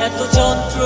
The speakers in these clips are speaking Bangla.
এত যন্ত্র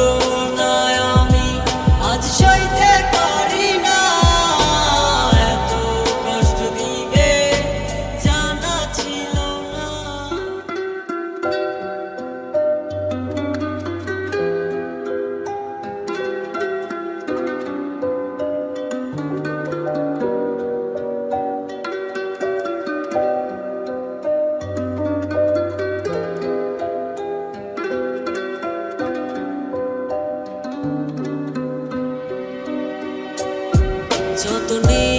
যতনে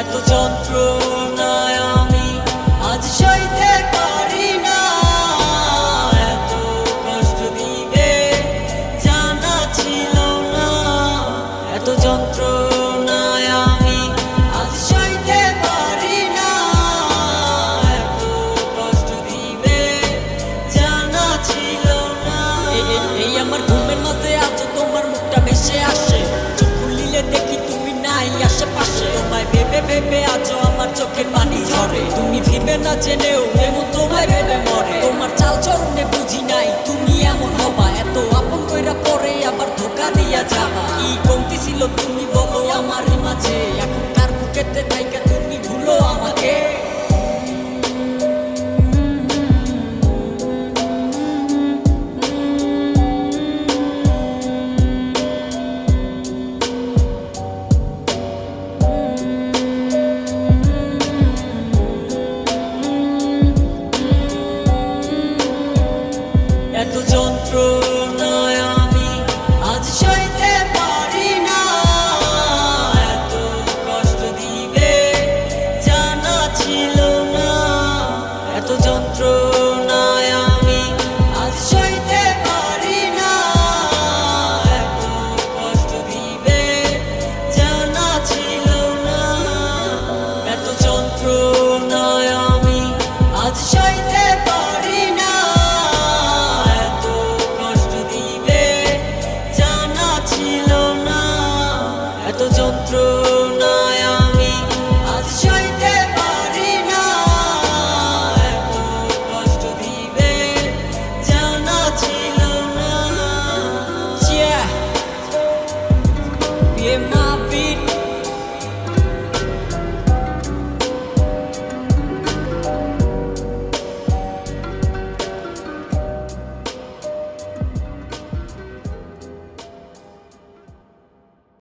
এত যন্ত্রণায় আমি আজ এত কষ্ট দিবে জানা ছিল না। এত nothing new.